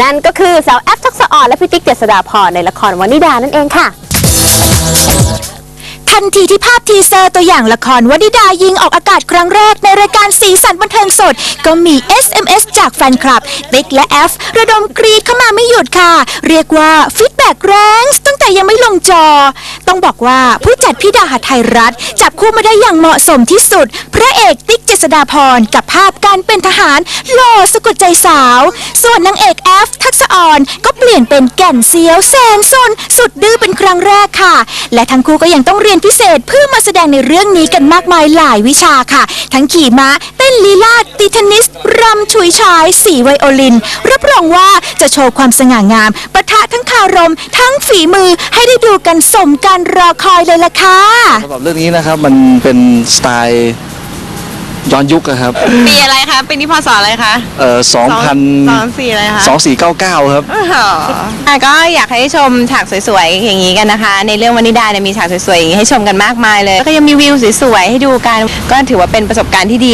นั่นก็คือสาวแอฟทักษะอ่อนและพี่ติ๊กเจษดาพรในละครวนิดานั่นเองค่ะ ทันทีที่ภาพทีเซอร์ตัวอย่างละครวนิดายิงออกอากาศครั้งแรกในรายการสีสันบันเทิงสด ก็มี SMS จากแฟนคลับติ๊กและแอฟระดมกรีดเข้ามาไม่หยุดค่ะ เรียกว่าฟีดแบ็กแรงตั้งแต่ยังไม่ลงจอ ต้องบอกว่าผู้จัดพี่ดาหไทยรัฐ จับคู่มาได้อย่างเหมาะสมที่สุด พระเอกติ๊กเจษฎาพรกับภาพการเป็นทหารหล่อสะกดใจสาว ส่วนนางเอกแอฟทักษอ่อนก็เปลี่ยนเป็นแก่นเซียวแสนสนสุดดื้อเป็นครั้งแรกค่ะ และทั้งคู่ก็ยังต้องเรียนพิเศษเพื่อมาแสดงในเรื่องนี้กันมากมายหลายวิชาค่ะ ทั้งขี่ม้าเต้นลีลาดตีเทนนิสรำฉุยฉายสีไวโอลิน รับรองว่าจะโชว์ความสง่างามปะทะทั้งคารม ทั้งฝีมือให้ได้ดูกันสมกันารรอคอยเลยล่ะค่ะ สำหรับเรื่องนี้นะครับมันเป็นสไตล์ย้อนยุคอะครับปีอะไรคะปีนี้พศอะไรคะเอ่อสองพันสองสี่อะไรคะสองสี่เก้าเก้าครับ อ๋ออะก็อยากให้ชมฉากสวยๆ อย่างนี้กันนะคะ ในเรื่องวานิดาเนี่ยมีฉากสวยๆอย่างนี้ให้ชมกันมากมายเลย แล้วก็ยังมีวิวสวยๆ ให้ดูกัน ก็ถือว่าเป็นประสบการณ์ที่ดี